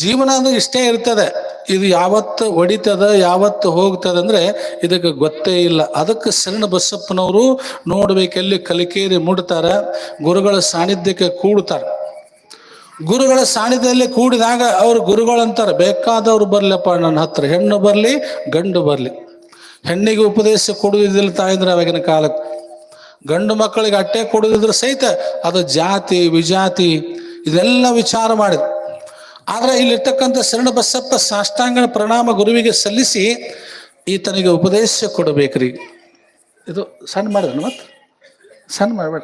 ಜೀವನ ಅಂದ್ರೆ ಇಷ್ಟೇ ಇರ್ತದೆ. ಇದು ಯಾವತ್ತು ಹೊಡಿತದ, ಯಾವತ್ತು ಹೋಗ್ತದ ಅಂದ್ರೆ ಇದಕ್ಕೆ ಗೊತ್ತೇ ಇಲ್ಲ. ಅದಕ್ಕೆ ಶರಣ ಬಸಪ್ಪನವರು ನೋಡ್ಬೇಕೆಲ್ಲಿ ಕಲಿಕೇರಿ ಮುಡ್ತಾರ ಗುರುಗಳ ಸಾನ್ನಿಧ್ಯಕ್ಕೆ ಕೂಡ್ತಾರೆ. ಗುರುಗಳ ಸಾನ್ನಿಧ್ಯದಲ್ಲಿ ಕೂಡಿದಾಗ ಅವ್ರು ಗುರುಗಳಂತಾರೆ ಬೇಕಾದವ್ರು ಬರ್ಲಪ್ಪ ನನ್ನ ಹತ್ರ, ಹೆಣ್ಣು ಬರಲಿ, ಗಂಡು ಬರಲಿ. ಹೆಣ್ಣಿಗೆ ಉಪದೇಶ ಕೊಡುವುದಿಲ್ಲ ತಾಯಿದ್ರೆ ಅವಾಗಿನ ಕಾಲಕ್ಕೆ. ಗಂಡು ಮಕ್ಕಳಿಗೆ ಅಟ್ಟೆ ಕೊಡುದಿದ್ರು ಸಹಿತ ಅದು ಜಾತಿ, ವಿಜಾತಿ, ಇದೆಲ್ಲ ವಿಚಾರ ಮಾಡಿದ್ರು. ಆದ್ರೆ ಇಲ್ಲಿರ್ತಕ್ಕಂಥ ಶರಣ ಬಸಪ್ಪ ಸಾಷ್ಟಾಂಗನ ಪ್ರಣಾಮ ಗುರುವಿಗೆ ಸಲ್ಲಿಸಿ ಈತನಿಗೆ ಉಪದೇಶ ಕೊಡಬೇಕ್ರಿ. ಇದು ಸಣ್ಣ ಮಾಡಿದ್ರಿ ಮತ್ತೆ? ಸಣ್ಣ ಮಾಡಬೇಡ.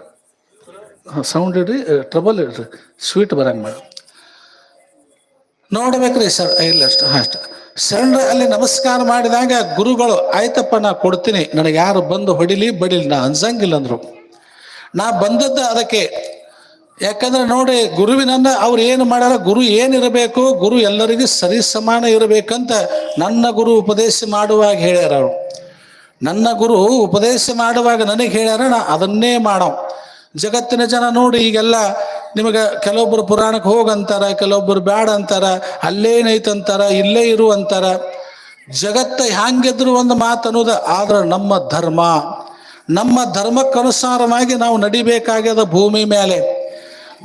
ಸೌಂಡ್ ಇಡ್ರಿ ಟ್ರಬಲ್ ಇಡ್ರಿ. ಸ್ವೀಟ್ ಬರಂಗೆ ಮಾಡಿ. ನೋಡ್ಬೇಕ್ರಿ ಸರ್ ಇಲ್ಲ ಅಷ್ಟು ಅಷ್ಟು. ಶರಣರ, ಅಲ್ಲಿ ನಮಸ್ಕಾರ ಮಾಡಿದಾಗ ಗುರುಗಳು, ಆಯ್ತಪ್ಪ, ನಾ ಕೊಡ್ತೀನಿ. ನನಗೆ ಯಾರು ಬಂದು ಹೊಡಿಲಿ, ಬಡಿಲಿ, ನಾ ಅನ್ಸಂಗಿಲ್ಲ ಅಂದ್ರು. ನಾ ಬಂದದ್ದು ಅದಕ್ಕೆ ಯಾಕಂದ್ರೆ ನೋಡಿ, ಗುರುವಿನನ್ನ ಅವ್ರು ಏನು ಮಾಡ್ಯಾರ? ಗುರು ಏನಿರಬೇಕು, ಗುರು ಎಲ್ಲರಿಗೂ ಸರಿ ಸಮಾನ ಇರಬೇಕಂತ ನನ್ನ ಗುರು ಉಪದೇಶ ಮಾಡುವಾಗ ಹೇಳ್ಯಾರ ಅವರು. ನನ್ನ ಗುರು ಉಪದೇಶ ಮಾಡುವಾಗ ನನಗೆ ಹೇಳ್ಯಾರ, ನಾ ಅದನ್ನೇ ಮಾಡೋ. ಜಗತ್ತಿನ ಜನ ನೋಡಿ ಈಗೆಲ್ಲ ನಿಮಗೆ ಕೆಲವೊಬ್ಬರು ಪುರಾಣಕ್ಕೆ ಹೋಗಂತಾರ ಕೆಲವೊಬ್ಬರು ಬ್ಯಾಡ ಅಂತಾರ ಅಲ್ಲೇನೈತಂತಾರ ಇಲ್ಲೇ ಇರು ಅಂತಾರ. ಜಗತ್ತ ಹ್ಯಾಂಗಿದ್ರು ಒಂದು ಮಾತು ಅನ್ನೋದು, ಆದ್ರೆ ನಮ್ಮ ಧರ್ಮ. ನಮ್ಮ ಧರ್ಮಕ್ಕನುಸಾರವಾಗಿ ನಾವು ನಡಿಬೇಕಾಗ್ಯದ ಭೂಮಿ ಮೇಲೆ.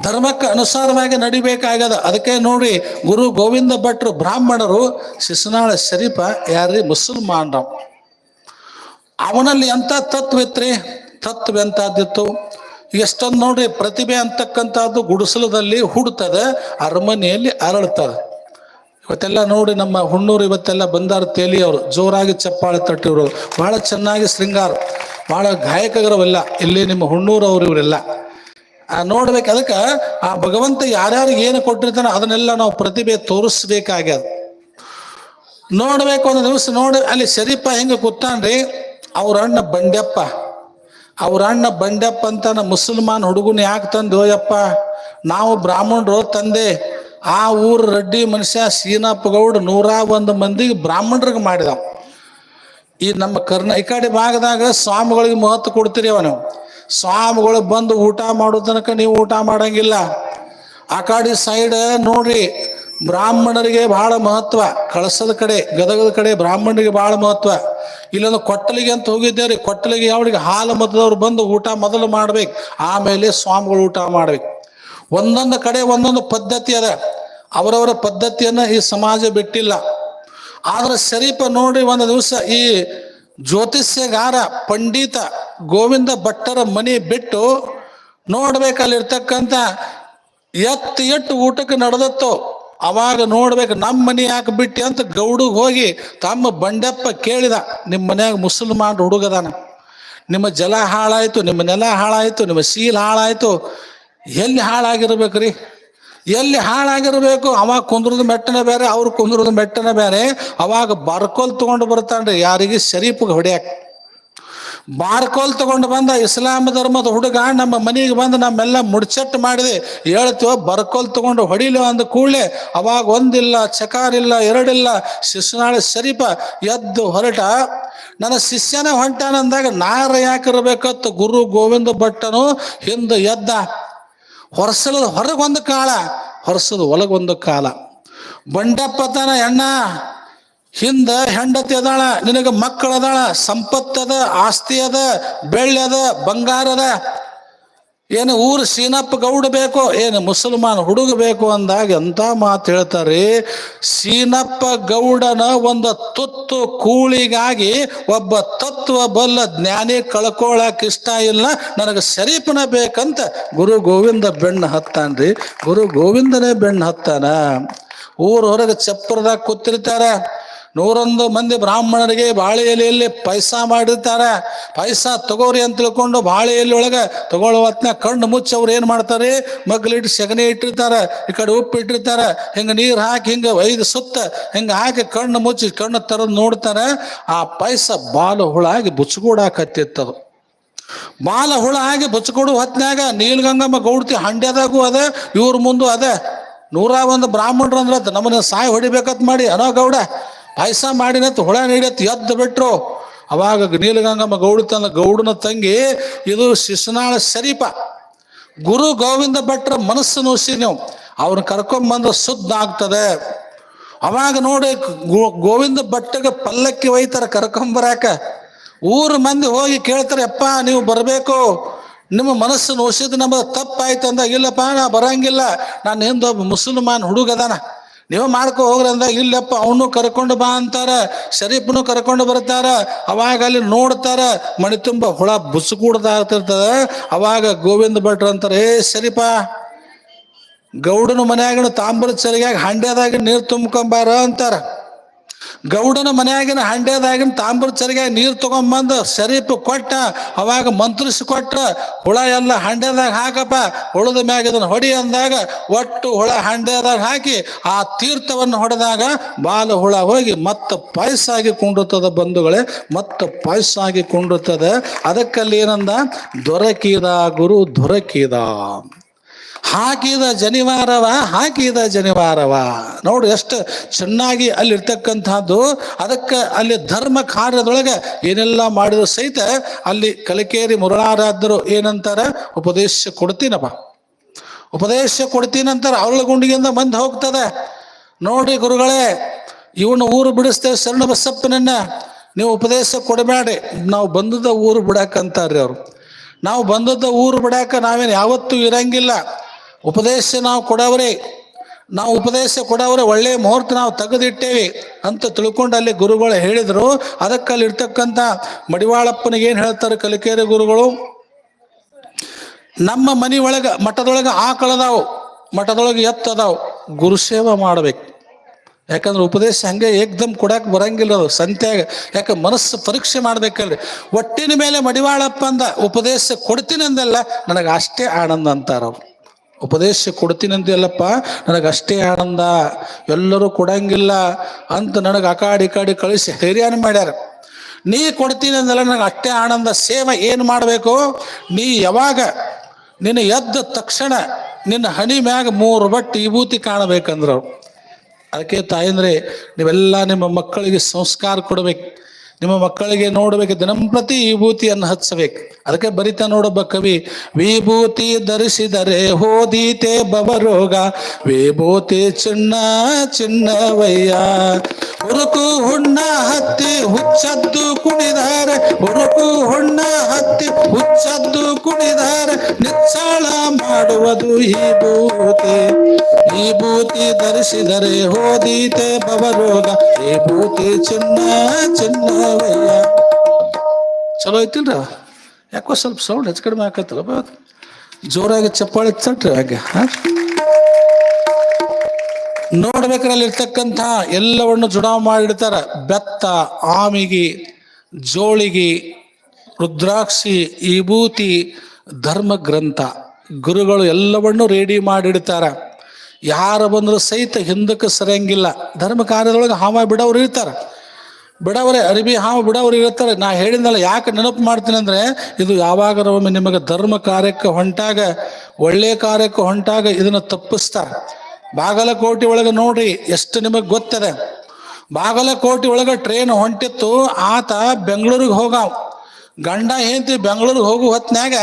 ಧರ್ಮಕ್ಕೆ ಅನುಸಾರವಾಗಿ ನಡಿಬೇಕಾಗ್ಯದ. ಅದಕ್ಕೆ ನೋಡಿ ಗುರು ಗೋವಿಂದ ಭಟ್ರು ಬ್ರಾಹ್ಮಣರು, ಶಿಶುನಾಳ ಶರೀಫ ಯಾರ್ರಿ? ಮುಸಲ್ಮಾನ್ರು. ಅವನಲ್ಲಿ ಎಂಥ ತತ್ವ ಇತ್ರಿ? ತತ್ವ ಎಂಥದ್ದಿತ್ತು ಎಷ್ಟೊಂದು ನೋಡ್ರಿ, ಪ್ರತಿಭೆ ಅಂತಕ್ಕಂಥದ್ದು ಗುಡಿಸಲದಲ್ಲಿ ಹುಡ್ತದೆ, ಅರಮನೆಯಲ್ಲಿ ಅರಳ್ತದೆ. ಇವತ್ತೆಲ್ಲ ನೋಡಿ ನಮ್ಮ ಹುಣ್ಣೂರು ಇವತ್ತೆಲ್ಲ ಬಂದಾರ ತೇಲಿ ಅವರು, ಜೋರಾಗಿ ಚಪ್ಪಾಳೆ ತಟ್ಟಿವರು ಬಹಳ ಚೆನ್ನಾಗಿ ಶೃಂಗಾರ ಬಹಳ ಗಾಯಕಗರವೆಲ್ಲ. ಇಲ್ಲಿ ನಿಮ್ಮ ಹುಣ್ಣೂರು ಅವರು ಇವರೆಲ್ಲ. ನೋಡ್ಬೇಕು ಅದಕ್ಕೆ ಆ ಭಗವಂತ ಯಾರ್ಯಾರಿಗೆ ಏನು ಕೊಟ್ಟಿರ್ತಾನೆ ಅದನ್ನೆಲ್ಲ ನಾವು ಪ್ರತಿಭೆ ತೋರಿಸ್ಬೇಕಾಗ್ಯದ. ನೋಡ್ಬೇಕು ಒಂದು ದಿವಸ ನೋಡಿ, ಅಲ್ಲಿ ಶರೀಫ ಹೆಂಗೆ ಕೂತಾನ್ರಿ? ಅವ್ರ ಅಣ್ಣ ಬಂಡ್ಯಪ್ಪ ಅವ್ರ ಅಣ್ಣ ಬಂಡ್ಯಪ್ಪ ಅಂತ ಮುಸಲ್ಮಾನ್ ಹುಡುಗನ ಯಾಕೆ ತಂದು ಹೋಯಪ್ಪ? ನಾವು ಬ್ರಾಹ್ಮಣರು ತಂದೆ. ಆ ಊರ ರಡ್ಡಿ ಮನುಷ್ಯ ಸೀನಪ್ಪ ಗೌಡ ನೂರ ಒಂದು ಮಂದಿಗೆ ಬ್ರಾಹ್ಮಣರಿಗೆ ಮಾಡಿದ ಈ ನಮ್ಮ ಕರ್ನಾ ಈ ಕಡೆ ಭಾಗದಾಗ ಸ್ವಾಮಿಗಳಿಗೆ ಮಹತ್ವ ಕೊಡ್ತೀರಿ ಅವ ನೀವು ಸ್ವಾಮಿಗಳು ಬಂದು ಊಟ ಮಾಡೋ ತನಕ ನೀವು ಊಟ ಮಾಡಂಗಿಲ್ಲ. ಆ ಕಡೆ ಸೈಡ್ ನೋಡ್ರಿ ಬ್ರಾಹ್ಮಣರಿಗೆ ಬಹಳ ಮಹತ್ವ. ಕಳಸದ ಕಡೆ, ಗದಗದ ಕಡೆ ಬ್ರಾಹ್ಮಣರಿಗೆ ಬಹಳ ಮಹತ್ವ. ಇಲ್ಲೊಂದು ಕೊಟ್ಟಲಿಗೆ ಅಂತ ಹೋಗಿದ್ದೇವ್ರಿ, ಕೊಟ್ಟಲಿಗೆ ಅವ್ರಿಗೆ ಹಾಲು ಮತದವ್ರು ಬಂದು ಊಟ ಮೊದಲು ಮಾಡ್ಬೇಕು, ಆಮೇಲೆ ಸ್ವಾಮಿಗಳು ಊಟ ಮಾಡ್ಬೇಕು. ಒಂದೊಂದು ಕಡೆ ಒಂದೊಂದು ಪದ್ಧತಿ ಅದ. ಅವರವರ ಪದ್ಧತಿಯನ್ನ ಈ ಸಮಾಜ ಬಿಟ್ಟಿಲ್ಲ. ಆದ್ರೆ ಶರೀಫ ನೋಡಿ ಒಂದು ದಿವಸ ಈ ಜ್ಯೋತಿಷ್ಯಗಾರ ಪಂಡಿತ ಗೋವಿಂದ ಭಟ್ಟರ ಮನೆ ಬಿಟ್ಟು ನೋಡ್ಬೇಕಲ್ಲಿರ್ತಕ್ಕಂಥ ಎತ್ತು ಎಟ್ಟು ಊಟಕ್ಕೆ ನಡೆದತ್ತೋ, ಅವಾಗ ನೋಡ್ಬೇಕು ನಮ್ಮ ಮನೆ ಯಾಕೆ ಬಿಟ್ಟಿ ಅಂತ ಗೌಡಿಗೆ ಹೋಗಿ ತಮ್ಮ ಬಂಡೆಪ್ಪ ಕೇಳಿದ, ನಿಮ್ಮ ಮನ್ಯಾಗ ಮುಸಲ್ಮಾನ್ ಹುಡುಗದಾನ. ನಿಮ್ಮ ಜಲ ಹಾಳಾಯಿತು, ನಿಮ್ಮ ನೆಲ ಹಾಳಾಯಿತು, ನಿಮ್ಮ ಸೀಲ್ ಹಾಳಾಯಿತು, ಎಲ್ಲಿ ಹಾಳಾಗಿರ್ಬೇಕ್ರಿ? ಎಲ್ಲಿ ಹಾಳಾಗಿರ್ಬೇಕು? ಅವಾಗ ಕುಂದ್ರದ ಮೆಟ್ಟನ ಬೇರೆ, ಅವ್ರು ಕುಂದ್ರದ ಮೆಟ್ಟನ ಬೇರೆ. ಅವಾಗ ಬಾರ್ಕೋಲ್ ತಗೊಂಡು ಬರ್ತಾನ್ರಿ ಯಾರಿಗೆ ಶರೀಫ್ಗೆ ಹೊಡ್ಯಾಕ. ಬಾರ್ಕೋಲ್ ತಗೊಂಡು ಬಂದ ಇಸ್ಲಾಂ ಧರ್ಮದ ಹುಡುಗ ನಮ್ಮ ಮನೆಗೆ ಬಂದು ನಮ್ಮೆಲ್ಲ ಮುಡ್ಚಟ್ ಮಾಡಿದೆ. ಹೇಳ್ತೀವ, ಬರ್ಕೋಲ್ ತಗೊಂಡು ಹೊಡಿಲು ಅಂದ ಕೂಡಲೇ, ಅವಾಗ ಒಂದಿಲ್ಲ, ಚಕಾರಿಲ್ಲ, ಎರಡಿಲ್ಲ, ಶಿಶುನಾಳ ಶರೀಫ ಎದ್ದು ಹೊರಟ. ನನ್ನ ಶಿಷ್ಯನೇ ಹೊಂಟಾನಂದಾಗ, ನಾರ ಯಾಕಿರ್ಬೇಕತ್ತು ಗುರು ಗೋವಿಂದ ಭಟ್ಟನು ಹಿಂದೆ ಎದ್ದ. ಹೊರಸಲದ ಹೊರಗೊಂದು ಕಾಲ ಹೊರಸದ ಒಳಗೊಂದು ಕಾಲ. ಬಂಡಪ್ಪ ತನ ಎಣ್ಣ ಹಿಂದ ಹೆಂಡತಿ ಅದಾಳ, ನಿನಗೆ ಮಕ್ಕಳದಾಳ, ಸಂಪತ್ತದ ಆಸ್ತಿ ಅದ ಬೆಳ್ಳಿ ಅದ ಬಂಗಾರ ಅದ ಏನು ಊರು ಸೀನಪ್ಪ ಗೌಡ ಬೇಕೋ, ಏನು ಮುಸಲ್ಮಾನ್ ಹುಡುಗ ಬೇಕು ಅಂದಾಗ ಎಂತ ಮಾತು ಹೇಳ್ತಾರೆ? ಸೀನಪ್ಪ ಗೌಡನ ಒಂದು ತುತ್ತು ಕೂಳಿಗಾಗಿ ಒಬ್ಬ ತತ್ವ ಬಲ್ಲ ಜ್ಞಾನಿ ಕಳ್ಕೊಳಕ್ ಇಷ್ಟ ಇಲ್ಲ. ನನಗೆ ಶರೀಫನ ಬೇಕಂತ ಗುರು ಗೋವಿಂದ ಬೆಣ್ಣ ಹತ್ತಾನ್ರಿ. ಗುರು ಗೋವಿಂದನೇ ಬೆಣ್ಣ ಹತ್ತಾನ? ಊರ ಹೊರಗೆ ಚಪ್ಪರದಾಗ ಕೂತಿರ್ತಾರೆ. ನೂರೊಂದು ಮಂದಿ ಬ್ರಾಹ್ಮಣರಿಗೆ ಬಾಳೆ ಎಲೆಯಲ್ಲಿ ಪೈಸ ಮಾಡಿರ್ತಾರೆ. ಪೈಸ ತಗೋರಿ ಅಂತ ತಿಳ್ಕೊಂಡು ಬಾಳೆ ಎಲೆ ಒಳಗೆ ತಗೊಳ್ಳೋ ಹೊತ್ನ್ಯಾಗ ಕಣ್ಣು ಮುಚ್ಚಿ ಅವ್ರು ಏನು ಮಾಡ್ತಾರೆ? ಮಗ್ಲಿಟ್ಟು ಸೆಗಣಿ ಇಟ್ಟಿರ್ತಾರೆ. ಈ ಕಡೆ ಉಪ್ಪು ಇಟ್ಟಿರ್ತಾರೆ. ಹಿಂಗೆ ನೀರು ಹಾಕಿ ಹಿಂಗೆ ಐದು ಸುತ್ತ ಹಿಂಗೆ ಹಾಕಿ ಕಣ್ಣು ಮುಚ್ಚಿ ಕಣ್ಣು ತರದು ನೋಡ್ತಾರೆ. ಆ ಪೈಸ ಬಾಲು ಹುಳಾಗಿ ಬುಚ್ಗೂಡಾಕತ್ತಿತ್ತದು ಬಾಲ ಹುಳ ಆಗಿ ಬಚ್ಕೊಡು ಹೊತ್ನ್ಯಾಗ ನೀಲ್ಗಂಗಮ್ಮ ಗೌಡ್ತಿ ಹಂಡ್ಯದಾಗೂ ಅದ, ಇವ್ರ ಮುಂದೂ ಅದ. ನೂರ ಒಂದು ಬ್ರಾಹ್ಮಣರು ಅಂದ್ರೆ ಅದ್ ನಮ್ಮನ್ನ ಸಾಯಿ ಹೊಡಿಬೇಕಂತ ಮಾಡಿ. ಅನೋ ಗೌಡ ಪಾಯಸ ಮಾಡಿನಂತ ಹುಳ ನೀಡತ್ ಎದ್ದು ಬಿಟ್ರು. ಅವಾಗ ನೀಲಗಂಗಮ್ಮ ಗೌಡ ತನ್ನ ಗೌಡನ ತಂಗಿ, ಇದು ಶಿಶುನಾಳ ಶರೀಪ. ಗುರು ಗೋವಿಂದ ಭಟ್ರ ಮನಸ್ಸು ನೋಸಿ ನೀವು. ಅವ್ರನ್ನ ಕರ್ಕೊಂಬಂದ್ರೆ ಶುದ್ಧ ಆಗ್ತದೆ. ಅವಾಗ ನೋಡಿ ಗೋವಿಂದ ಭಟ್ಟಗೆ ಪಲ್ಲಕ್ಕಿ ಒಯ್ತಾರ ಕರ್ಕೊಂಬರಾಕ ಊರ ಮಂದಿ ಹೋಗಿ ಕೇಳ್ತಾರೆ ಅಪ್ಪ ನೀವು ಬರಬೇಕು. ನಿಮ್ಮ ಮನಸ್ಸು ನೋಸಿದ್ ನಮ್ಮ ತಪ್ಪಾಯ್ತು ಅಂದಾಗ, ಇಲ್ಲಪ್ಪ, ನಾ ಬರಂಗಿಲ್ಲ. ನಾನು ಹಿಂದೊಬ್ಬ ಮುಸಲ್ಮಾನ್ ಹುಡುಗದಾನ ನೀವು ಮಾಡ್ಕೊ ಹೋಗ್ರಿ ಅಂದಾಗ, ಇಲ್ಲಪ್ಪ, ಅವನು ಕರ್ಕೊಂಡು ಬಾ ಅಂತಾರ, ಶರೀಫ್ನು ಕರ್ಕೊಂಡು ಬರ್ತಾರ, ಅವಾಗ ಅಲ್ಲಿ ನೋಡ್ತಾರ ಮಣಿ ತುಂಬ ಹುಳ ಬುಸುಕೂಡ್ದಾಗ್ತಿರ್ತದ. ಅವಾಗ ಗೋವಿಂದ ಭಟ್ರು ಅಂತಾರೆ, ಏ ಶರೀಫ, ಗೌಡನ ಮನೆಯಾಗ ತಾಂಬರ ಸರಿಯಾಗಿ ಹಂಡ್ಯದಾಗ ನೀರು ತುಂಬ್ಕೊಂಬಾರ ಅಂತಾರ. ಗೌಡನ ಮನೆಯಾಗಿನ ಹಂಡೆದಾಗಿನ ತಾಮ್ರ ಚರಿಗೆ ನೀರು ತಗೊಂಬಂದು ಶರೀಫ್ ಕೊಟ್ಟ, ಅವಾಗ ಮಂತ್ರಿಸಿ ಕೊಟ್ಟ ಹುಳ ಎಲ್ಲ ಹಂಡೆದಾಗ ಹಾಕಪ್ಪ, ಹುಳದ ಮ್ಯಾಗ ಇದನ್ನು ಹೊಡಿ ಅಂದಾಗ ಒಟ್ಟು ಹುಳ ಹಂಡೆದಾಗ ಹಾಕಿ ಆ ತೀರ್ಥವನ್ನು ಹೊಡೆದಾಗ ಬಾಲ ಹುಳ ಹೋಗಿ ಮತ್ತೆ ಪಾಯಸಾಗಿ ಕುಂಡುತ್ತದೆ ಬಂಧುಗಳೇ, ಮತ್ತೆ ಪಾಯಸಾಗಿ ಕುಂಡುತ್ತದೆ ಅದಕ್ಕಲ್ಲಿ ಏನಂದ? ದೊರಕಿದ ಗುರು ದೊರಕಿದ. ಹಾಕಿದ ಜನಿವಾರವ ಹಾಕಿದ ಜನಿವಾರವ. ನೋಡಿ ಎಷ್ಟು ಚೆನ್ನಾಗಿ ಅಲ್ಲಿರ್ತಕ್ಕಂಥದ್ದು. ಅದಕ್ಕೆ ಅಲ್ಲಿ ಧರ್ಮ ಕಾರ್ಯದೊಳಗೆ ಏನೆಲ್ಲ ಮಾಡಿದ್ರು ಸಹಿತ ಅಲ್ಲಿ ಕಲಿಕೇರಿ ಮುರುಳಾರಾಧ್ಯರು ಏನಂತಾರೆ? ಉಪದೇಶ ಕೊಡ್ತೀನಪ್ಪ. ಉಪದೇಶ ಕೊಡ್ತೀನಂತಾರೆ ಅವಳ ಗುಂಡಿಗಿಂದ ಮಂದಿ ಹೋಗ್ತದೆ. ನೋಡ್ರಿ ಗುರುಗಳೇ, ಇವನು ಊರು ಬಿಡಿಸ್ತೇವೆ ಶರಣ ಬಸಪ್ಪನನ್ನ, ನೀವು ಉಪದೇಶ ಕೊಡಬೇಡಿ. ನಾವು ಬಂದದ ಊರು ಬಿಡಾಕಂತಾರ್ರಿ ಅವರು. ನಾವು ಬಂದದ್ದ ಊರು ಬಿಡಾಕ ನಾವೇನು ಯಾವತ್ತೂ ಇರಂಗಿಲ್ಲ. ಉಪದೇಶ ನಾವು ಕೊಡವ್ರೆ. ನಾವು ಉಪದೇಶ ಕೊಡವ್ರೆ, ಒಳ್ಳೆಯ ಮುಹೂರ್ತ ನಾವು ತೆಗೆದಿಟ್ಟೇವಿ ಅಂತ ತಿಳ್ಕೊಂಡು ಅಲ್ಲಿ ಗುರುಗಳು ಹೇಳಿದರು. ಅದಕ್ಕೆ ಅಲ್ಲಿ ಇರ್ತಕ್ಕಂಥ ಮಡಿವಾಳಪ್ಪನಿಗೆ ಏನು ಹೇಳ್ತಾರೆ ಕಲಿಕೇರಿ ಗುರುಗಳು? ನಮ್ಮ ಮನೆ ಒಳಗೆ, ಮಠದೊಳಗೆ ಆಕಳದಾವು ಮಠದೊಳಗೆ ಎತ್ತದಾವು ಗುರುಸೇವೆ ಮಾಡ್ಬೇಕು. ಯಾಕಂದ್ರೆ ಉಪದೇಶ ಹಂಗೆ ಏಕ್ದಮ್ ಕೊಡಕ್ಕೆ ಬರಂಗಿಲ್ಲ ಅದು ಸಂತ್ಯಾಗ. ಯಾಕೆ ಮನಸ್ಸು ಪರೀಕ್ಷೆ ಮಾಡ್ಬೇಕಲ್ರಿ. ಒಟ್ಟಿನ ಮೇಲೆ ಮಡಿವಾಳಪ್ಪ ಅಂದ, ಉಪದೇಶ ಕೊಡ್ತೀನಿ ಅಂದಲ್ಲ ನನಗೆ ಅಷ್ಟೇ ಆನಂದ ಅಂತಾರ ಅವ್ರು ಉಪದೇಶ ಕೊಡ್ತೀನಿ ಅಂದಲ್ಲಪ್ಪ ನನಗೆ ಅಷ್ಟೇ ಆನಂದ, ಎಲ್ಲರೂ ಕೊಡಂಗಿಲ್ಲ ಅಂತ ನನಗೆ ಅಕಾಡಿ ಕಾಡಿ ಕಾಡಿ ಕಳಿಸಿ ಹೈರ್ಯಾನ ಮಾಡ್ಯಾರ. ನೀ ಕೊಡ್ತೀನಿ ಅಂದಲ್ಲ ನನಗೆ ಅಷ್ಟೇ ಆನಂದ, ಸೇವ ಏನು ಮಾಡಬೇಕು? ನೀ ಯಾವಾಗ ನಿನ್ನ ಎದ್ದ ತಕ್ಷಣ ನಿನ್ನ ಹಣಿ ಮ್ಯಾಗ ಮೂರು ಬಟ್ಟು ವಿಭೂತಿ ಕಾಣಬೇಕಂದ್ರು. ಅದಕ್ಕೆ ತಾಯಂದ್ರೆ, ನೀವೆಲ್ಲ ನಿಮ್ಮ ಮಕ್ಕಳಿಗೆ ಸಂಸ್ಕಾರ ಕೊಡಬೇಕು. ನಿಮ್ಮ ಮಕ್ಕಳಿಗೆ ನೋಡಬೇಕು ದಿನಂಪ್ರತಿ ವಿಭೂತಿಯನ್ನು ಹಚ್ಚಬೇಕು ಅದಕ್ಕೆ ಬರಿತಾ ನೋಡೊಬ್ಬ ಕವಿ, ವಿಭೂತಿ ಧರಿಸಿದರೆ ಹೋದೀತೆ ಬವರೋಗ ವಿಭೂತಿ ಚಿನ್ನ ಚಿನ್ನವಯ್ಯ. ಹುರುಕು ಹುಣ್ಣ ಹತ್ತಿ ಹುಚ್ಚದ್ದು ಕುಣಿದಾರೆ, ಹುರುಕು ಹುಣ್ಣ ಹತ್ತಿ ಹುಚ್ಚದ್ದು ಕುಣಿದಾರೆ, ನಿಚ್ಚಳ ಮಾಡುವುದು ಈ ಭೂತಿ. ಈ ಭೂತಿ ಧರಿಸಿದರೆ ಹೋದೀತೆ ಬವರೋಗ ಈ ಭೂತಿ ಚಿನ್ನ ಚಿನ್ನವಯ್ಯ ಚಲೋ ಐತಿಲ್ರ ಯಾಕೋ ಸ್ವಲ್ಪ ಸೌಂಡ್ ಹೆಚ್ಚು ಕಡಿಮೆ ಆಕತ್ತಲ್ಲ ಬಾ. ಜೋರಾಗಿ ಚಪ್ಪಾಳೆ ಚಟ್ರಿ ಹಾಗೆ, ಹಾ? ನೋಡ್ಬೇಕಾದ್ರೆ ಅಲ್ಲಿ ಎಲ್ಲವನ್ನು ಜುಡಾವ್ ಮಾಡಿಡ್ತಾರ. ಬೆತ್ತ, ಆಮಿಗಿ, ಜೋಳಿಗಿ, ರುದ್ರಾಕ್ಷಿ, ವಿಭೂತಿ ಧರ್ಮ ಗ್ರಂಥ ಗುರುಗಳು ಎಲ್ಲವನ್ನು ರೆಡಿ ಮಾಡಿಡ್ತಾರ. ಯಾರು ಬಂದರೂ ಸಹಿತ ಹಿಂದಕ್ಕೆ ಸರಿಯಂಗಿಲ್ಲ. ಧರ್ಮ ಕಾರ್ಯದೊಳಗೆ ಹಾವ ಬಿಡೋರು ಇರ್ತಾರೆ. ಬಿಡವ್ರೆ ಅರಿಬಿ ಹಾವು ಬಿಡವರು ಇರ್ತಾರೆ ನಾ ಹೇಳಿದ್ನಲ್ಲ, ಯಾಕೆ ನೆನಪು ಮಾಡ್ತೀನಿ ಅಂದರೆ, ಇದು ಯಾವಾಗ ಒಮ್ಮೆ ನಿಮಗೆ ಧರ್ಮ ಕಾರ್ಯಕ್ಕೆ ಹೊಂಟಾಗ, ಒಳ್ಳೆ ಕಾರ್ಯಕ್ಕೆ ಹೊಂಟಾಗ ಇದನ್ನು ತಪ್ಪಿಸ್ತಾರೆ. ಬಾಗಲಕೋಟೆ ಒಳಗೆ ನೋಡ್ರಿ, ಎಷ್ಟು ನಿಮಗೆ ಗೊತ್ತದೆ. ಬಾಗಲಕೋಟೆ ಒಳಗೆ ಟ್ರೈನ್ ಹೊಂಟಿತ್ತು, ಆತ ಬೆಂಗಳೂರಿಗೆ ಹೋಗಾವ್. ಗಂಡ ಹೆಂಡತಿ ಬೆಂಗಳೂರಿಗೆ ಹೋಗೋ ಹೊತ್ನ್ಯಾಗ,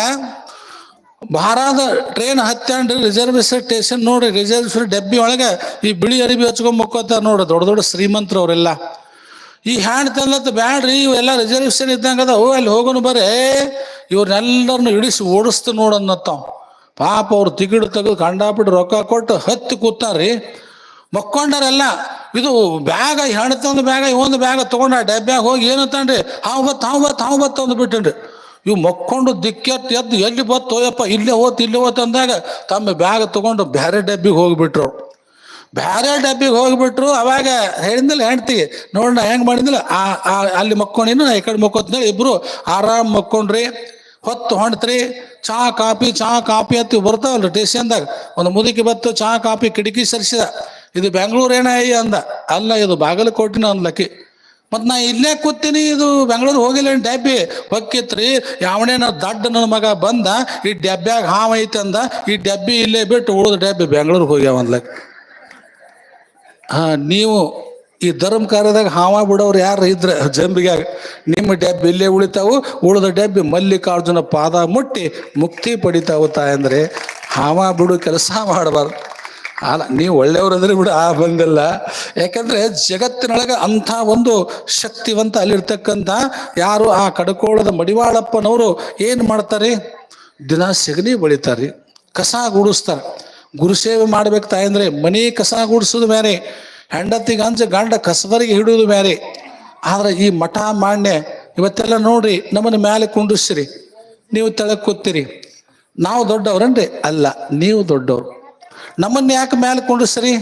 ಭಾರದ ಟ್ರೈನ್ ಹತ್ತಿ ರಿಸರ್ವೇಶನ್ ಸ್ಟೇಷನ್ ನೋಡ್ರಿ ರಿಸರ್ವೇಶನ್ ಡಬ್ಬಿ ಒಳಗೆ ಈ ಬಿಳಿ ಅರಿಬಿ ಹಚ್ಕೊಂಡ್ ಮುಕ್ಕೋತಾರ ನೋಡ್ರಿ, ದೊಡ್ಡ ದೊಡ್ಡ ಶ್ರೀಮಂತರು ಅವರೆಲ್ಲ ಈ ಹ್ಯಾಂಡ್ ತಂದತ್ ಬ್ಯಾಡ್ರಿ, ಇವೆಲ್ಲ ರಿಸರ್ವೇಶನ್ ಇದ್ದಂಗ ಅದಾವು. ಅಲ್ಲಿ ಹೋಗೋನು ಬರೇ. ಇವ್ರನ್ನೆಲ್ಲರನ್ನು ಇಡಿಸಿ ಓಡಿಸ್ತು ನೋಡನ್ನತ್ತಾವ್ ಪಾಪ ಅವ್ರು ತಿಗಿಡು ತೆಗೆದು ಕಂಡಾಪಿಟ್ಟು ರೊಕ್ಕ ಕೊಟ್ಟು ಹತ್ತಿ ಕೂತಾರ್ರಿ. ಮಕ್ಕೊಂಡಾರೆಲ್ಲ, ಇದು ಬ್ಯಾಗ ಹೆಣ್ಣು ತಂದು ಬ್ಯಾಗ ಒಂದು ಬ್ಯಾಗ ತೊಗೊಂಡ ಡಬ್ಬ್ಯಾಗ ಹೋಗಿ ಏನು ತಾನ್ರಿ ಹಾವು ಬತ್ ಹಾವು ಬತ್ ಹಾವು ಬತ್ ಅಂದು ಬಿಟ್ಟನ್ರಿ. ಇವು ಮಕ್ಕೊಂಡು ದಿಕ್ಕೆತ್ತು ಎದ್ದು ಎಲ್ಲಿ ಬತ್ತು ಹೋಯಪ್ಪ ಇಲ್ಲೇ ಹೋತ್ ಇಲ್ಲೇ ಹೋತ್ ಅಂದಾಗ ತಮ್ಮ ಬ್ಯಾಗ್ ತಗೊಂಡು ಬೇರೆ ಡಬ್ಬಿಗೆ ಹೋಗ್ಬಿಟ್ರು. ಬ್ಯಾರೆ ಡಬ್ಬಿಗೆ ಹೋಗ್ಬಿಟ್ರು, ಅವಾಗ ಹೇಳಿದ್ನಲ್ಲ ಹೆಂಡ್ತಿಗೆ ನೋಡೋಣ ಹೆಂಗ್ ಮಾಡಿದ್ನಲ್ಲ, ಆ ಅಲ್ಲಿ ಮಕ್ಕೊಂಡಿನ ನಾ ಈ ಕಡೆ ಮಕ್ಕೋತ್ನ ಇಬ್ರು ಆರಾಮ್ ಮಕ್ಕೊಂಡ್ರಿ, ಹೊತ್ತು ಹೊಂಟ್ರಿ ಚಹಾ ಕಾಪಿ ಚಹಾ ಕಾಪಿ ಅಂತ ಬರ್ತಾವಲ್ರಿ ಟೇಷನ್ದಾಗ. ಒಂದು ಮುದುಕಿ ಬತ್ತು ಚಹಾ ಕಾಪಿ ಕಿಟಕಿ ಸರಿಸಿದ. ಇದು ಬೆಂಗಳೂರು ಅಯ್ಯ ಅಂದ. ಅಲ್ಲ, ಇದು ಬಾಗಲಕೋಟಿನ ಅಂದ್ಲಕ್ಕಿ ಮತ್ ನಾ ಇಲ್ಲೇ ಕೂತೀನಿ, ಇದು ಬೆಂಗಳೂರು ಹೋಗಿಲ್ಲ ಡಬ್ಬಿ? ಹೊಕ್ಕಿತ್ರಿ ಯಾವನೇ ದಡ್ಡ ನನ್ನ ಮಗ ಬಂದ, ಈ ಡ್ಯಾಬ್ಯಾಗ ಹಾವ ಅಂದ ಈ ಡಬ್ಬಿ ಇಲ್ಲೇ ಬಿಟ್ಟು ಉಳಿದ ಡಬ್ಬಿ ಬೆಂಗಳೂರಿಗೆ ಹೋಗ್ಯಾವ ಹಾ ನೀವು ಈ ಧರ್ಮ ಕಾರ್ಯದಾಗ ಹಾವ ಬಿಡೋರು ಯಾರು ಇದ್ರೆ ಜಂಬಿಗೆ ನಿಮ್ಮ ಡೆಬ್ಬಿ ಇಲ್ಲೇ ಉಳಿತಾವು, ಉಳಿದ ಡೆಬ್ಬಿ ಮಲ್ಲಿಕಾರ್ಜುನ ಪಾದ ಮುಟ್ಟಿ ಮುಕ್ತಿ ಪಡಿತಾವು ತಾಯಂದ್ರೆ ಹಾವ ಬಿಡು, ಕೆಲಸ ಮಾಡಬಾರ್ದು. ಅಲ್ಲ, ನೀವು ಒಳ್ಳೆಯವರಂದ್ರೆ ಬಿಡು, ಆ ಬಂದಿಲ್ಲ. ಯಾಕಂದ್ರೆ ಜಗತ್ತಿನೊಳಗೆ ಅಂಥ ಒಂದು ಶಕ್ತಿವಂತ ಅಲ್ಲಿರ್ತಕ್ಕಂಥ ಯಾರು ಆ ಕಡಕೋಳದ ಮಡಿವಾಳಪ್ಪನವರು ಏನು ಮಾಡ್ತಾರೆ? ದಿನ ಸೆಗಣಿ ಬಳಿತಾರೆ, ಕಸ ಗುಡಿಸ್ತಾರೆ. ಗುರುಸೇವೆ ಮಾಡ್ಬೇಕು ತಾಯಂದ್ರೆ, ಮನೆ ಕಸ ಗುಡಿಸೋದು ಬೇರೆ ಹೆಂಡತಿಗೆ ಅಂಜ ಗಂಡ ಕಸಬರಿಗೆ ಹಿಡಿಯೋದು ಬೇರೆ. ಆದ್ರೆ ಈ ಮಠ ಮಾನ್ಯ, ಇವತ್ತೆಲ್ಲ ನೋಡ್ರಿ, ನಮ್ಮನ್ನ ಮೇಲೆ ಕುಂಡಿಸ್ರಿ ನೀವು ತೆಳಗ್ ಕೂತೀರಿ. ನಾವು ದೊಡ್ಡವ್ರನ್ರಿ? ಅಲ್ಲ, ನೀವು ದೊಡ್ಡವ್ರು. ನಮ್ಮನ್ನ ಯಾಕೆ ಮೇಲೆ ಕುಂಡಿಸ್ರಿ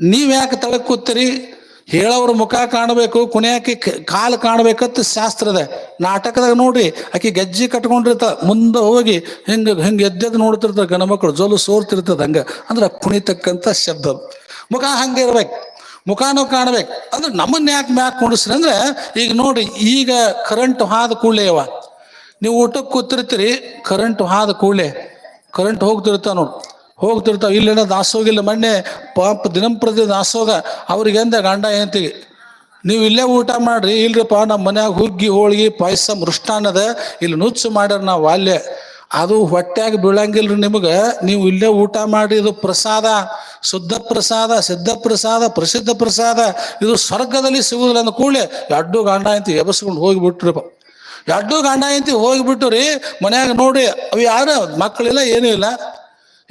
ನೀವು ಯಾಕೆ ತಳಕ್ ಕೂತೀರಿ? ಹೇಳೋರ ಮುಖ ಕಾಣಬೇಕು, ಕುಣಿಯಾಕಿ ಕಾಲು ಕಾಣಬೇಕಂತ ಶಾಸ್ತ್ರದ ನಾಟಕದಾಗ ನೋಡ್ರಿ, ಆಕಿ ಗೆಜ್ಜೆ ಕಟ್ಕೊಂಡಿರ್ತ, ಮುಂದೆ ಹೋಗಿ ಹಿಂಗೆ ಹಿಂಗೆ ಎದ್ದೆದ್ದು ನೋಡ್ತಿರ್ತಾರೆ ಗಣ ಮಕ್ಕಳು ಜೊಲು ಸೋರ್ತಿರ್ತದ ಹಂಗೆ. ಅಂದ್ರೆ ಕುಣಿತಕ್ಕಂಥ ಶಬ್ದ. ಮುಖ ಹಂಗೆ ಇರ್ಬೇಕು ಮುಖಾನು ಕಾಣ್ಬೇಕು. ಅಂದ್ರೆ ನಮ್ಮನ್ನ ಯಾಕೆ ಮ್ಯಾಕ್ ಕುಣಿಸ್ರಿ ಅಂದ್ರೆ, ಈಗ ನೋಡ್ರಿ, ಈಗ ಕರೆಂಟ್ ಹಾದ ಅವ ನೀವು ಊಟಕ್ಕೆ ಕೂತಿರ್ತೀರಿ ಕರೆಂಟ್ ಹಾದ ಕೂಡಲೇ. ಕರೆಂಟ್ ಹೋಗ್ತಿರ್ತಾವ ನೋಡಿ ಹೋಗ್ತಿರ್ತಾವ. ಇಲ್ಲೇನೋ ದಾಸೋಗಿಲ್ಲ ಮೊನ್ನೆ ಪಾಪ ದಿನಂಪ್ರತಿ ದಾಸೋಗ. ಅವ್ರಿಗೆ ಎಂದ ಗಂಡ ಹೆಂಡತಿಗೆ? ನೀವು ಇಲ್ಲೇ ಊಟ ಮಾಡ್ರಿ. ಇಲ್ರಿಪ್ಪ ನಮ್ಮ ಮನ್ಯಾಗ ಹುಗ್ಗಿ, ಹೋಳ್ಗಿ, ಪಾಯಸ ಮೃಷ್ಟಾನದ ಇಲ್ಲಿ ನುಚ್ಚು ಮಾಡ್ಯಾರ ನಾವು ಅಲ್ಲೇ. ಅದು ಹೊಟ್ಯಾಗ ಬೀಳಂಗಿಲ್ರಿ ನಿಮಗೆ. ನೀವು ಇಲ್ಲೇ ಊಟ ಮಾಡಿ ಇದು ಪ್ರಸಾದ. ಶುದ್ಧ ಪ್ರಸಾದ, ಸಿದ್ಧ ಪ್ರಸಾದ, ಪ್ರಸಿದ್ಧ ಪ್ರಸಾದ. ಇದು ಸ್ವರ್ಗದಲ್ಲಿ ಸಿಗುದಿಲ್ಲ ಅಂದ ಕೂಡಲೇ ಎಡ್ಡು ಗಂಡ ಅಂತ ಎಬಸ್ಕೊಂಡು ಹೋಗಿಬಿಟ್ರಪ್ಪ. ಎಡ್ಡು ಗಂಡ ಅಂತ ಹೋಗಿಬಿಟ್ಟು ರೀ ಮನ್ಯಾಗ ನೋಡಿ, ಅವು ಯಾರು? ಮಕ್ಕಳಿಲ್ಲ, ಏನೂ ಇಲ್ಲ.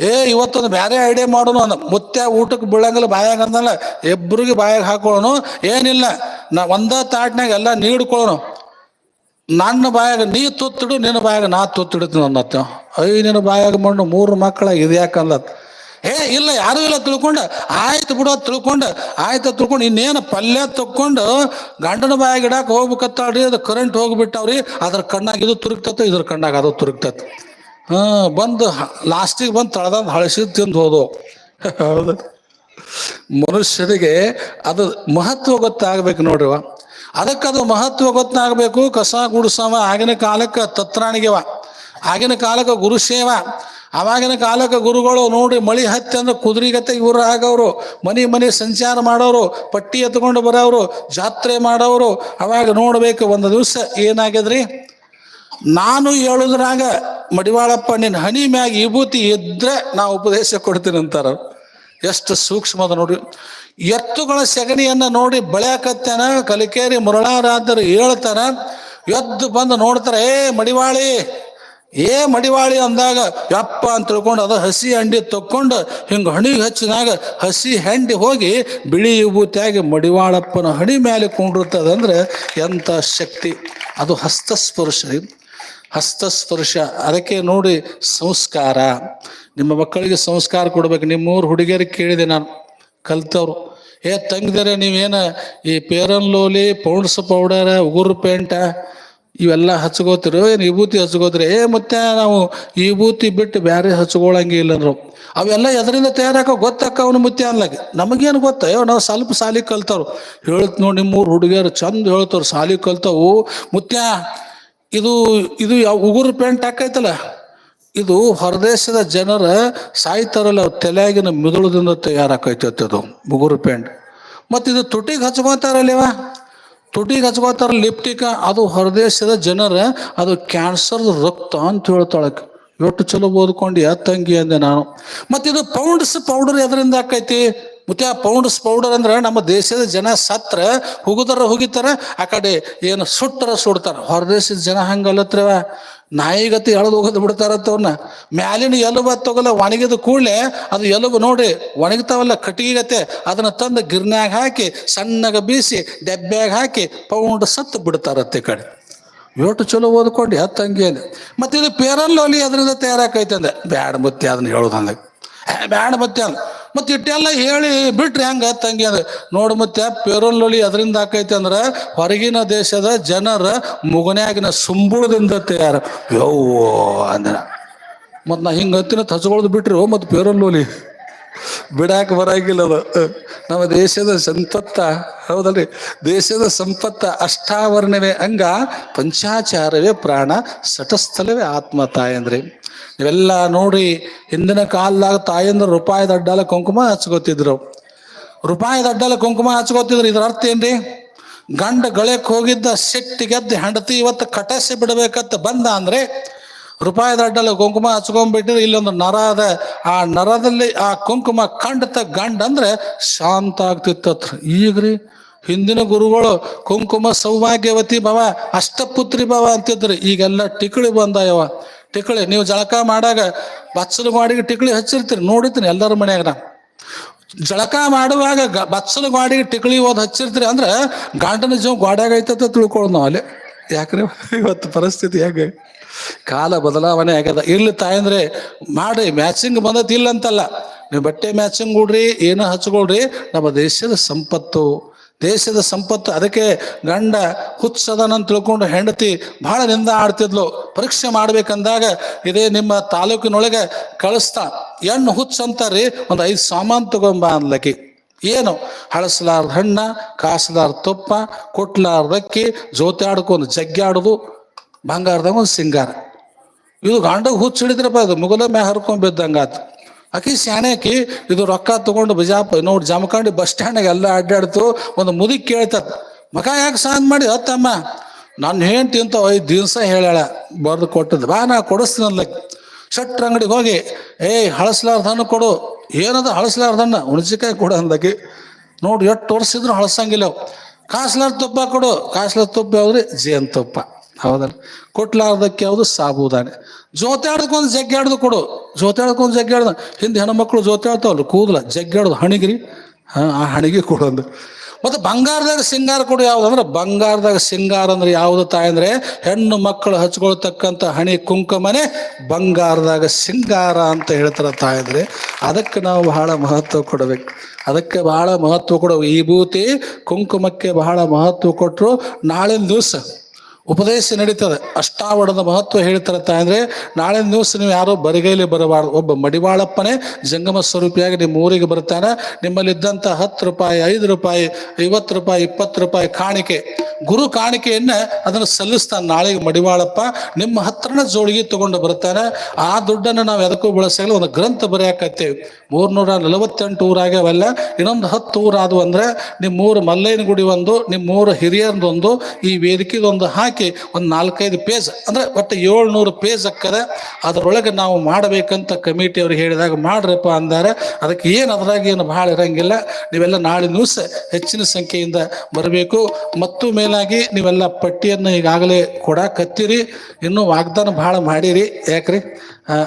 ಏ, ಇವತ್ತೊಂದು ಬೇರೆ ಐಡಿಯಾ ಮಾಡೋಣ ಅಂದ ಮುತ್ಯ ಊಟಕ್ಕೆ ಬೀಳಂಗಿಲ್ಲ, ಬಾಯಾಗ ಅಂದಲ್ಲ ಇಬ್ಬರಿಗೆ ಬಾಯಾಗ ಹಾಕೊಳ್ಳೋನು. ಏನಿಲ್ಲ, ನಾ ಒಂದ ತಾಟ್ನಾಗ ಎಲ್ಲ ನೀಡ್ಕೊಳ್ಳೋನು ನನ್ನ ಬಾಯಾಗ ನೀ ತುತ್ತಿಡು, ನಿನ್ನ ಬಾಯಾಗ ನಾ ತುತ್ತಿಡ್ತೀನಿ ಅನ್ನತ್ತ. ಐ, ನಿನ್ನ ಬಾಯಾಗ ಮಣ್ಣು ಮೂರು ಮಕ್ಕಳ ಇದು ಯಾಕಂದತ್ ಏ, ಇಲ್ಲ, ಯಾರು ಇಲ್ಲ ತಿಳ್ಕೊಂಡು. ಆಯ್ತು ಬಿಡೋ ತಿಳ್ಕೊಂಡು. ಆಯ್ತು ತಿಳ್ಕೊಂಡು. ಇನ್ನೇನು ಪಲ್ಯ ತಕ್ಕೊಂಡು ಗಂಡನ ಬಾಯಾಗ ಇಡಾಕ ಹೋಗ್ಬೇಕತ್ತಾಳ್ರಿ ಅದು ಕರೆಂಟ್ ಹೋಗ್ಬಿಟ್ಟವ್ರಿ, ಅದ್ರ ಕಣ್ಣಾಗ ಇದು ತುರುಕ್ತತ್ತ ಇದ್ರ ಕಣ್ಣಾಗ ಅದು ತುರುಕ್ತತ್ ಹಾ ಬಂದು ಲಾಸ್ಟಿಗೆ ಬಂದು ತಳದಂದ್ ಹಳಸಿ ತಿಂದು ಹೋದವು ಹೌದು. ಮನುಷ್ಯನಿಗೆ ಅದು ಮಹತ್ವ ಗೊತ್ತಾಗ್ಬೇಕು ನೋಡ್ರಿವ ಅದಕ್ಕೆ ಅದು ಮಹತ್ವ ಗೊತ್ತಾಗಬೇಕು ಕಸ ಗುಡಿಸವ ಆಗಿನ ಕಾಲಕ್ಕೆ ತತ್ರಾಣಿಗೆವ ಆಗಿನ ಕಾಲಕ್ಕೆ ಗುರು ಸೇವ ಅವಾಗಿನ ಕಾಲಕ್ಕೆ ಗುರುಗಳು ನೋಡಿ ಮಳಿ ಹತ್ತಿ ಅಂದ್ರೆ ಕುದುರೆಗತ್ತೆ ಇವರು ಆಗವರು. ಮನೆ ಮನೆ ಸಂಚಾರ ಮಾಡೋರು ಪಟ್ಟಿ ಎತ್ಕೊಂಡು ಬರೋರು ಜಾತ್ರೆ ಮಾಡೋರು ಅವಾಗ ನೋಡ್ಬೇಕು ಒಂದು ದಿವಸ ಏನಾಗ್ಯದ್ರಿ? ನಾನು ಹೇಳುದ್ರಾಗ ಮಡಿವಾಳಪ್ಪ, ನಿನ್ನ ಹನಿ ಮ್ಯಾಗ ವಿಭೂತಿ ಇದ್ರೆ ನಾ ಉಪದೇಶ ಕೊಡ್ತೀನಿ ಅಂತಾರ. ಎಷ್ಟು ಸೂಕ್ಷ್ಮದ ನೋಡಿ ಎತ್ತುಗಳ ಸೆಗಣಿಯನ್ನ ನೋಡಿ ಬೆಳೆಯಕತ್ತಾನ, ಕಲಿಕೇರಿ ಮುರಳಾರಾದರು ಹೇಳ್ತಾರ ಎದ್ದು ಬಂದು ನೋಡ್ತಾರ, ಏ ಮಡಿವಾಳಿ ಏ ಮಡಿವಾಳಿ ಅಂದಾಗ, ಯಪ್ಪ ಅಂತ ತಿಳ್ಕೊಂಡು ಅದು ಹಸಿ ಹಂಡಿ ತಕ್ಕೊಂಡು ಹಿಂಗೆ ಹಣಿಗೆ ಹಚ್ಚಿದಾಗ ಹಸಿ ಹಂಡಿ ಹೋಗಿ ಬಿಳಿ ವಿಭೂತಿಯಾಗಿ ಮಡಿವಾಳಪ್ಪನ ಹಣಿ ಮೇಲೆ ಕುಂಡಿರ್ತದಂದ್ರೆ ಎಂಥ ಶಕ್ತಿ ಅದು ಹಸ್ತಸ್ಪರ್ಶ. ಹಸ್ತಸ್ಪರ್ಶ, ಅದಕ್ಕೆ ನೋಡಿ ಸಂಸ್ಕಾರ. ನಿಮ್ಮ ಮಕ್ಕಳಿಗೆ ಸಂಸ್ಕಾರ ಕೊಡ್ಬೇಕು. ನಿಮ್ಮೂರು ಹುಡುಗಿಯರಿಗೆ ಕೇಳಿದೆ ನಾನು, ಕಲ್ತವ್ರು. ಏ ತಂಗಿದರೆ, ನೀವೇನ ಈ fair and lovely, Pond's powder, ಉಗುರು ಪೇಂಟ ಇವೆಲ್ಲ ಹಚ್ಕೋತಿರೋ, ಏನು ವಿಭೂತಿ ಹಚ್ಕೋತಿರ, ಏ ಮತ್ತೆ ನಾವು ವಿಭೂತಿ ಬಿಟ್ಟು ಬೇರೆ ಹಚ್ಕೊಳಂಗೆ ಅಂದ್ರು. ಅವೆಲ್ಲ ಎದರಿಂದ ತಯಾರಾಕ ಗೊತ್ತಾಕವನು ಮುತ್ಯ ಅನ್ಲಾಗ. ನಮಗೇನು ಗೊತ್ತ? ಅಯ್ಯೋ, ನಾವು ಸ್ವಲ್ಪ ಸಾಲಿ ಕಲ್ತವ್ರು. ಹೇಳ್ತ ನೋಡಿ ನಿಮ್ಮೂರು ಹುಡುಗಿಯರು ಚಂದ ಹೇಳ್ತವ್ರು, ಸಾಲಿ ಕಲ್ತವು. ಮುತ್ಯ ಇದು ಇದು ಯಾವ ಉಗುರು ಪೇಂಟ್ ಹಾಕೈತಲ್ಲ? ಇದು ಹೊರದೇಶದ ಜನರ ಸಾಯ್ತಾರಲ್ಲ ತಲೆಯಾಗಿನ ಮಿದುಳದಿಂದ ತಯಾರಾಕೈತೆ ಅದು, ಉಗುರು ಪೇಂಟ್ ಮತ್ತು ಇದು ತುಟಿಗೆ ಹಚ್ಕೋತಾರಲ್ಲವ ತುಟಿಗೆ ಹಚ್ಕೋತಾರ ಲಿಪ್ಟಿಕ, ಅದು ಹೊರದೇಶದ ಜನರ, ಅದು ಕ್ಯಾನ್ಸರ್ ರಕ್ತ ಅಂತ ಹೇಳ್ತಾಳಕ್ಕೆ ಎಷ್ಟು ಚಲೋ ಓದ್ಕೊಂಡು, ಯಾ ತಂಗಿ? ಅಂದೆ ನಾನು. ಮತ್ತೆ ಇದು ಪೌಂಡ್ಸ್ ಪೌಡರ್ ಎದರಿಂದ ಆಕೈತಿ? ಮತ್ತೆ ಆ ಪೌಂಡ್ಸ್ ಪೌಡರ್ ಅಂದ್ರೆ ನಮ್ಮ ದೇಶದ ಜನ ಸತ್ರ ಹುಗುದರ ಹುಗಿತಾರ, ಆ ಕಡೆ ಏನು ಸುಟ್ಟರ ಸುಡ್ತಾರ. ಹೊರದೇಶದ ಜನ ಹಂಗಲ್ಲತ್ರವ ನಾಯಿಗತಿ ಎಳೆದು ಹೋಗೋದು ಬಿಡ್ತಾರತ್ತವ್ರನ್ನ ಮ್ಯಾಲಿನ ಎಲುಬ ತಗೊಲ್ಲ, ಒಣಗಿದ ಕೂಡಲೇ ಅದು ಎಲುಬು ನೋಡಿ ಒಣಗ್ತಾವಲ್ಲ ಕಟ್ಟಿಗೆಗತೆ ಅದನ್ನ ತಂದು ಗಿರ್ನ್ಯಾಗ ಹಾಕಿ, ಸಣ್ಣಗ ಬೀಸಿ, ಡೆಬ್ಬ್ಯಾಗ ಹಾಕಿ ಪೌಂಡ್ ಸತ್ತು ಬಿಡ್ತಾರತ್ತೆ ಕಡೆ. ಎಷ್ಟು ಚಲೋ ಓದ್ಕೊಂಡು ಯಾ ತಂಗಿ ಅಂದೆ ಮತ್ತೆ ಇದು ಪೇರಲ್ ಲೋಲಿ ಅದರಿಂದ ತಯಾರಾಕೈತೆ ಅಂದೆ. ಬ್ಯಾಡ ಮತ್ತೆ ಅದನ್ನ ಹೇಳೋದು ಅಂದಾಗ ಬ್ಯಾಡ ಮತ್ತೆ ಅಂದ. ಮತ್ತೆ ಇಟ್ಟೆಲ್ಲ ಹೇಳಿ ಬಿಟ್ರಿ ಹೆಂಗ ತಂಗಿ ಅಂದ್ರೆ ನೋಡು ಮತ್ತೆ ಪೇರಲ್ ಲೋಲಿ ಅದರಿಂದ ಆಕೈತೆ ಅಂದ್ರೆ ಹೊರಗಿನ ದೇಶದ ಜನರ ಮುಗನ್ಯಾಗಿನ ಸುಂಬುಳದಿಂದ ತಯಾರ. ಯವ್ವೋ ಅಂದ. ಮತ್ತು ನಾ ಹಿಂಗೆ ಹತ್ತಿನ ಹಚ್ಕೊಳ್ದು ಬಿಟ್ರಿ ಮತ್ತೆ ಪೇರಲ್ ಲೋಲಿ. ಬಿಡಾಕ ಬರಂಗಿಲ್ಲ ಅದು. ನಮ್ಮ ದೇಶದ ಸಂಪತ್ತ ಹೌದಲ್ರಿ? ದೇಶದ ಸಂಪತ್ತ ಅಷ್ಟಾವರಣವೇ ಅಂಗ, ಪಂಚಾಚಾರವೇ ಪ್ರಾಣ, ಸಟಸ್ಥಲವೇ ಆತ್ಮ ತಾಯಂದ್ರಿ ನೀವೆಲ್ಲ ನೋಡಿ, ಹಿಂದಿನ ಕಾಲದಾಗ ತಾಯಂದ್ರ ರೂಪಾಯಿ ದಡ್ಡಲ ಕುಂಕುಮ ಹಚ್ಕೋತಿದ್ರು. ರೂಪಾಯಿ ದಡ್ಡಲ ಕುಂಕುಮ ಹಚ್ಕೋತಿದ್ರು, ಇದ್ರ ಅರ್ಥ ಏನ್ರಿ? ಗಂಡ ಗಳಕ್ಕೆ ಹೋಗಿದ್ದ, ಸಿಟ್ಟಿಗೆದ್ದು ಹೆಂಡತಿ ಇವತ್ತು ಕಟಸಿ ಬಿಡ್ಬೇಕಂತ ಬಂದ ಅಂದ್ರೆ ರೂಪಾಯಿ ದಡ್ಡಲ್ಲಿ ಕುಂಕುಮ ಹಚ್ಕೊಂಡ್ಬಿಟ್ಟಿದ್ರೆ ಇಲ್ಲೊಂದು ನರ ಅದ. ಆ ನರದಲ್ಲಿ ಆ ಕುಂಕುಮ ಕಂಡತ ಗಂಡ ಅಂದ್ರೆ ಶಾಂತ ಆಗ್ತಿತ್ತತ್ರ ಈಗ್ರಿ ಹಿಂದಿನ ಗುರುಗಳು ಕುಂಕುಮ ಸೌಭಾಗ್ಯವತಿ ಭವ, ಅಷ್ಟಪುತ್ರಿ ಭವ ಅಂತಿದ್ರು. ಈಗೆಲ್ಲ ಟಿಕಳಿ ಬಂದಾಯವ. ಟಿಕಳಿ, ನೀವು ಜಳಕ ಮಾಡಾಗ ಬಚ್ಚಲು ಗಾಡಿಗೆ ಟಿಕಳಿ ಹಚ್ಚಿರ್ತೀರಿ. ನೋಡಿರ್ತೀನಿ ಎಲ್ಲರ ಮನೆಯಾಗ ನಾ. ಜಳಕ ಮಾಡುವಾಗ ಬಚ್ಚಲು ಗಾಡಿಗೆ ಟಿಕಳಿ ಓದ್ ಹಚ್ಚಿರ್ತೀರಿ ಅಂದ್ರೆ ಗಂಡನ ಜೀವ ಗಾಡ್ಯಾಗ ಐತಂತ ತಿಳ್ಕೊಳ್ಳೋದು ನಾವು ಅಲ್ಲಿ ಯಾಕ್ರೆ? ಇವತ್ತು ಪರಿಸ್ಥಿತಿ ಹೇಗೆ? ಕಾಲ ಬದಲಾವಣೆ ಆಗ್ಯದ. ಇಲ್ಲಿ ತಾಯಂದ್ರೆ ಮಾಡಿ ಮ್ಯಾಚಿಂಗ್ ಬಂದತಿ ಇಲ್ಲ ಅಂತಲ್ಲ. ನೀವು ಬಟ್ಟೆ ಮ್ಯಾಚಿಂಗ್ ಕೊಡ್ರಿ, ಏನೋ ಹಚ್ಕೊಳ್ರಿ, ನಮ್ಮ ದೇಶದ ಸಂಪತ್ತು. ದೇಶದ ಸಂಪತ್ತು, ಅದಕ್ಕೆ ಗಂಡ ಹುಚ್ಚದನಂತ ತಿಳ್ಕೊಂಡು ಹೆಂಡತಿ ಬಹಳ ನಿಂದ ಆಡ್ತಿದ್ಲು. ಪರೀಕ್ಷೆ ಮಾಡ್ಬೇಕಂದಾಗ ಇದೇ ನಿಮ್ಮ ತಾಲೂಕಿನೊಳಗೆ ಕಳಿಸ್ತಾ. ಹೆಣ್ಣು ಹುಚ್ಚ ಅಂತಾರ್ರಿ, ಒಂದು ಐದು ಸಾಮಾನು ತಗೊಂಬ ಅನ್ಲಕ್ಕಿ ಏನು? ಹಳಸಲಾರ್ದ ಹಣ್ಣ, ಕಾಸಲಾರ್ದ ತುಪ್ಪ ಕೊಟ್ಲಾರ್ದಕ್ಕಿ ಜೋತಾಡ್ಕೊಂಡು ಜೋತಿ ಆಡ್ಕೊಂಡು ಬಂಗಾರದಾಗ ಒಂದು ಸಿಂಗಾರ. ಇದು ಗಂಡಗೆ ಹುಚ್ಚ ಹಿಡಿದ್ರಪ್ಪ, ಅದು ಮುಗಲ ಮ್ಯಾ ಹರ್ಕೊಂಡ್ ಬಿದ್ದಂಗಾತು. ಆಕಿ ಇದು ರೊಕ್ಕ ತಗೊಂಡು ಬಿಜಾಪ, ನೋಡಿ ಜಮಖಂಡಿ ಬಸ್ ಸ್ಟ್ಯಾಂಡಿಗೆ ಎಲ್ಲ ಅಡ್ಡಾಡ್ತು, ಒಂದು ಮುದಿ ಕೇಳ್ತದ ಮಗ, ಯಾಕೆ ಸಾಂದ್ ಮಾಡಿ ಅತ್ತಮ್ಮ ನಾನು ಏನ್ ಅಂತ ಐದು ದಿವಸ ಹೇಳ ಬರ್ದು ಕೊಟ್ಟದ್ ಬಾ, ನಾ ಕೊಡಿಸ್ತೀನಿ ಶಟ್ರ ಅಂಗಡಿಗೆ ಹೋಗಿ, ಏಯ್ ಹಳಸ್ಲಾರ್ದನ್ನು ಕೊಡು. ಏನದ ಹಳಸ್ಲಾರ್ದನ್ನ ಹುಣಸಿಕಾಯಿ ಕೊಡು ಅಂದಕ್ಕೆ ನೋಡಿ, ಎಷ್ಟು ತೋರಿಸಿದ್ರು ಹಳಸಂಗಿಲ್ಲ ಕಾಸ್ಲಾರ್ ತುಪ್ಪ ಕೊಡು. ಕಾಸ್ಲಾರ್ ತುಪ್ಪ ಅವ್ರಿ ಜೇನ್ ತುಪ್ಪ. ಹೌದಲ್ಲ? ಕೊಟ್ಲಾರ್ದಕ್ಕೆ ಯಾವುದು ಸಾಬೂದಾನೆ ಜೋತಾಡ್ಕೊಂದು ಜಗ್ಗಾಡ್ದು ಕೊಡು. ಜೋತಾಡ್ಕೊಂದು ಜಗ್ಗಾಡ್ದ ಹಿಂದೆ ಹೆಣ್ಮಕ್ಳು ಜೋತಾಡ್ತಾವಲ್ಲ ಕೂದಲ ಜಗ್ಗಾಡ್ದು ಹಣಿಗಿರಿ. ಆ ಹಣಿಗೆ ಕೊಡೋದು ಮತ್ತು ಬಂಗಾರದಾಗ ಸಿಂಗಾರ ಕೊಡು ಯಾವ್ದು? ಅಂದ್ರೆ ಬಂಗಾರದಾಗ ಸಿಂಗಾರ ಅಂದ್ರೆ ಯಾವುದು ತಾಯಿ ಅಂದರೆ ಹೆಣ್ಣು ಮಕ್ಕಳು ಹಚ್ಕೊಳ್ತಕ್ಕಂಥ ಹಣಿ ಕುಂಕುಮನೆ ಬಂಗಾರದಾಗ ಸಿಂಗಾರ ಅಂತ ಹೇಳ್ತಾರ ತಾಯಂದ್ರೆ ಅದಕ್ಕೆ ನಾವು ಬಹಳ ಮಹತ್ವ ಕೊಡಬೇಕು. ಅದಕ್ಕೆ ಬಹಳ ಮಹತ್ವ ಕೊಡಬೇಕು ಈ ಭೂತಿ ಕುಂಕುಮಕ್ಕೆ ಬಹಳ ಮಹತ್ವ ಕೊಟ್ಟರು ನಾಳಿನ ದಿವಸ. ಉಪದೇಶ ನಡೀತದೆ. ಅಷ್ಟಾವಡದ ಮಹತ್ವ ಹೇಳ್ತಾರೆ ಅಂದ್ರೆ, ನಾಳೆ ದಿವಸ ನೀವು ಯಾರೋ ಬರಿಗೈಲಿ ಬರಬಾರ್ದು. ಒಬ್ಬ ಮಡಿವಾಳಪ್ಪನೇ ಜಂಗಮ ಸ್ವರೂಪಿಯಾಗಿ ನಿಮ್ಮ ಊರಿಗೆ ಬರ್ತಾನೆ ನಿಮ್ಮಲ್ಲಿದ್ದಂಥ ಹತ್ತು ರೂಪಾಯಿ, ಐದು ರೂಪಾಯಿ, ಐವತ್ತು ರೂಪಾಯಿ, ಇಪ್ಪತ್ತು ರೂಪಾಯಿ ಕಾಣಿಕೆ. ಗುರು ಕಾಣಿಕೆಯನ್ನ ಅದನ್ನು ಸಲ್ಲಿಸ್ತಾನೆ ನಾಳೆಗೆ ಮಡಿವಾಳಪ್ಪ. ನಿಮ್ಮ ಹತ್ರನ ಜೋಳಿಗೆ ತಗೊಂಡು ಬರ್ತಾನೆ ಆ ದುಡ್ಡನ್ನು ನಾವು ಎದಕ್ಕೂ ಬಳಸಲು ಒಂದು ಗ್ರಂಥ ಬರೆಯಾಕತ್ತೇವೆ. ಮೂರ್ನೂರ ನಲವತ್ತೆಂಟು ಊರಾಗ್ಯಾವಲ್ಲ ಇನ್ನೊಂದು ಹತ್ತು ಊರಾದವು ಅಂದ್ರೆ ನಿಮ್ಮ ಊರು ಮಲ್ಲಯ್ಯನ ಗುಡಿ ಒಂದು ನಿಮ್ಮ ಹಿರಿಯರದೊಂದು ಹಿರಿಯರ್ದೊಂದು ಈ ವೇದಿಕೆಗೊಂದು ಹಾಕಿ ಒಂದು ನಾಲ್ಕೈದು ಪೇಜ್ ಅಂದ್ರೆ ಒಟ್ಟು ಏಳ್ನೂರು ಪೇಜ್ ಅಕ್ಕದ ಅದರೊಳಗೆ ನಾವು ಮಾಡಬೇಕಂತ ಕಮಿಟಿ ಅವ್ರು ಹೇಳಿದಾಗ ಮಾಡ್ರಪ್ಪ ಅಂದಾರೆ. ಅದಕ್ಕೆ ಏನು ಅದ್ರಾಗ ಏನು ಭಾಳ ಇರಂಗಿಲ್ಲ. ನೀವೆಲ್ಲ ನಾಳೆ ನ್ಯೂಸ್ ಹೆಚ್ಚಿನ ಸಂಖ್ಯೆಯಿಂದ ಬರಬೇಕು. ಮತ್ತು ಮೇಲಾಗಿ ನೀವೆಲ್ಲ ಪಟ್ಟಿಯನ್ನು ಈಗಾಗಲೇ ಕೊಡಾಕತ್ತೀರಿ. ಇನ್ನೂ ವಾಗ್ದಾನ ಭಾಳ ಮಾಡಿರಿ. ಯಾಕ್ರಿ?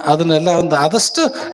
ಅದನ್ನೆಲ್ಲ ಒಂದು ಆದಷ್ಟು